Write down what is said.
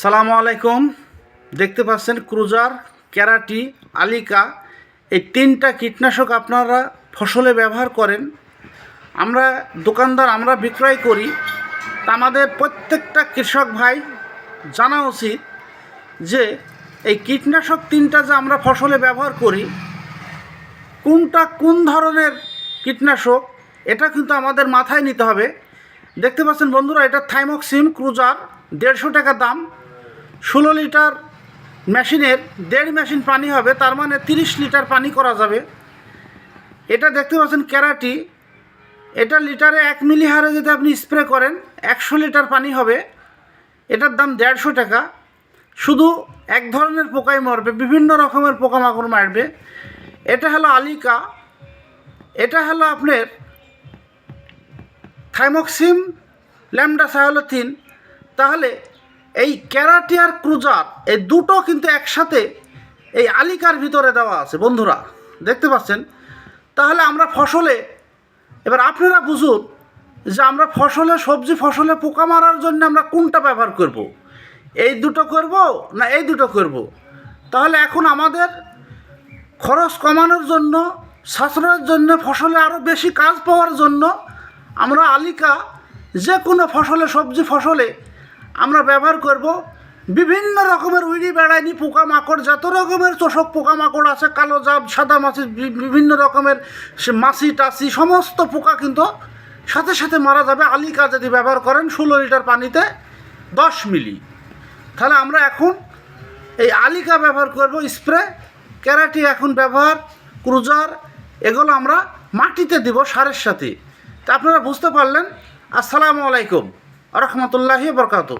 সালামু আলাইকুম। দেখতে পাচ্ছেন ক্রুজার, ক্যারাটি, আলিকা, এই তিনটা কীটনাশক আপনারা ফসলে ব্যবহার করেন। আমরা দোকানদার, আমরা বিক্রয় করি। তা আমাদের প্রত্যেকটা কৃষক ভাই জানা উচিত যে, এই কীটনাশক তিনটা যে আমরা ফসলে ব্যবহার করি, কোনটা কোন ধরনের কীটনাশক, এটা কিন্তু আমাদের মাথায় নিতে হবে। দেখতে পাচ্ছেন বন্ধুরা, এটা থাইমক্সিম ক্রুজার, দেড়শো টাকা দাম। ষোলো লিটার মেশিনের, দেড় মেশিন পানি হবে, তার মানে তিরিশ লিটার পানি করা যাবে। এটা দেখতে পাচ্ছেন ক্যারাটি। এটা লিটারে এক মিলি হারে যদি আপনি স্প্রে করেন, একশো লিটার পানি হবে। এটার দাম দেড়শো টাকা। শুধু এক ধরনের পোকাই মরবে, বিভিন্ন রকমের পোকামাকড় মারবে। এটা হলো আলিকা। এটা হলো আপনার থাইমক্সিম ল্যামডা সায়োলোথিন তাহলে এই ক্যারাটি আর ক্রুজার, এই দুটো কিন্তু একসাথে এই আলিকার ভিতরে দেওয়া আছে, বন্ধুরা, দেখতে পাচ্ছেন তাহলে আমরা ফসলে, এবার আপনারা বুঝুন যে আমরা ফসলে, সবজি ফসলে পোকা মারার জন্য আমরা কোনটা ব্যবহার করব। এই দুটো করব না এই দুটো করব। তাহলে এখন আমাদের খরচ কমানোর জন্য, সাশ্রয়ের জন্য, ফসলে আরও বেশি কাজ পাওয়ার জন্য আমরা আলিকা যে কোনো ফসলে, সবজি ফসলে আমরা ব্যবহার করব। বিভিন্ন রকমের উইড়ি বেড়াইনি, পোকামাকড়, যত রকমের চোষক পোকামাকড় আছে, কালো জাব সাদা মাছি বিভিন্ন রকমের মাছি, টাছি, সমস্ত পোকা কিন্তু সাথে সাথে মারা যাবে। আলিকা যদি ব্যবহার করেন ষোলো লিটার পানিতে দশ মিলি। তাহলে আমরা এখন এই আলিকা ব্যবহার করব, স্প্রে, ক্যারাটি এখন ব্যবহার, ক্রুজার, এগুলো আমরা মাটিতে দিব সারের সাথে। তা আপনারা বুঝতে পারলেন? আসসালামু আলাইকুম রহমতুল্লাহি বরকাত